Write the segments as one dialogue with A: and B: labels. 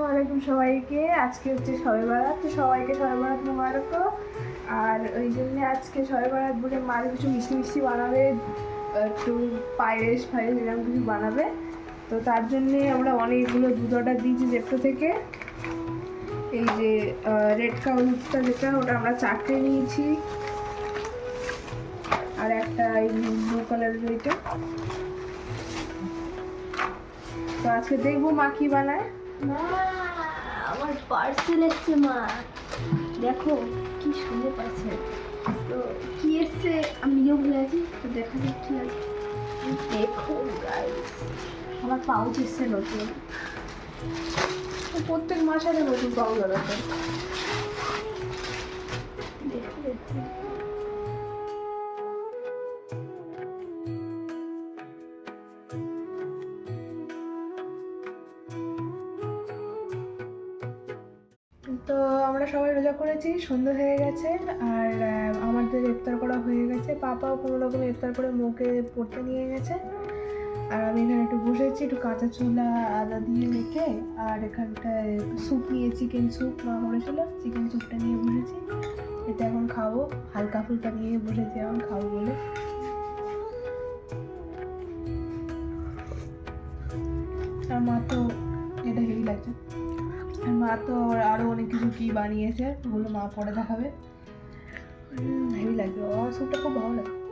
A: ওয়ালাইকুম সবাইকে। আজকে হচ্ছে সবে বারাত, তো সবাইকে সবে বারাত মোবারক। আর ওই জন্য আজকে সবে বারাত বলে মার কিছু মিষ্টি মিষ্টি বানাবে, একটু পায়েস ফায়েস এরকম কিছু বানাবে। তো তার জন্যে আমরা অনেকগুলো দুধ অর্ডার দিয়েছি জেপ্টো থেকে। এই যে রেড কাউ দুধটা যেটা, ওটা আমরা চারটে নিয়েছি। আর একটা এই ব্লু কালারের ওইটা। তো আজকে দেখব মা কি বানায়।
B: মা আমার পার্সেল এসছে মা। দেখো, কি সুন্দর পার্সেল তো কি এসছে আমি নিজেও ভুলে আছি, তো দেখা যাক ঠিক আছে। দেখো গাইস আমার পাউচ এসছে নতুন।
A: প্রত্যেক মাসে নতুন পাওয়া যাবে তো
B: দেখো দেখো।
A: তো আমরা সবাই রোজা করেছি সন্ধ্যা হয়ে গেছে আর আমাদের ইফতার করা হয়ে গেছে। পাপাও কোনো রকম ইফতার করে মুখে পড়তে নিয়ে গেছে। আর আমি এখানে একটু বসেছি, একটু কাঁচা ছোলা আদা দিয়ে মেখে আর এখানটায় স্যুপ নিয়ে চিকেন স্যুপ মা করেছিল চিকেন স্যুপটা নিয়ে বসেছি। এটা এখন খাব, হালকা ফুলকা নিয়ে বসেছি এখন খাব বলে। আর মা তো এটা হেভি লাগছে। মা তো আরও অনেক কিছু কি বানিয়েছে ওগুলো মা পরে দেখাবে। হেভি লাগবে। আমার খুব ভালো লাগে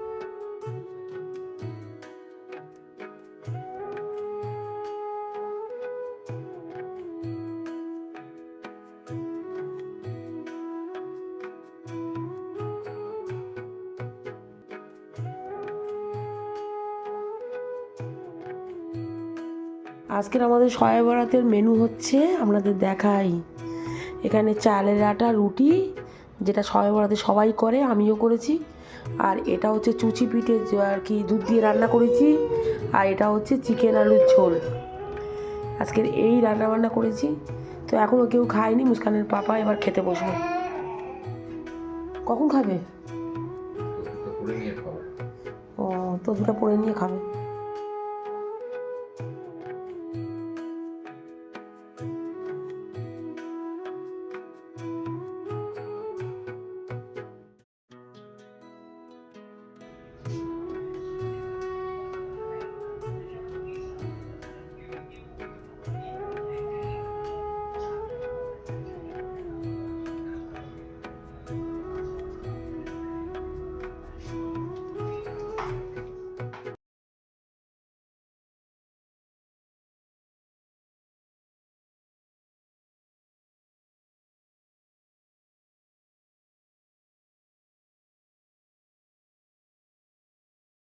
C: আজকের আমাদের শয়ে বরাতের মেনু হচ্ছে আপনাদের দেখাই। এখানে চালের আটা রুটি যেটা শয়ে বরাতে সবাই করে আমিও করেছি। আর এটা হচ্ছে চুচি পিঠে আর কি দুধ দিয়ে রান্না করেছি। আর এটা হচ্ছে চিকেন আলুর ঝোল। আজকের এই রান্না বান্না করেছি। তো এখনও কেউ খায়নি মুস্কানের পাপা এবার খেতে বসবে। কখন
D: খাব?
C: ও তো দুটো পরে নিয়ে খাবে।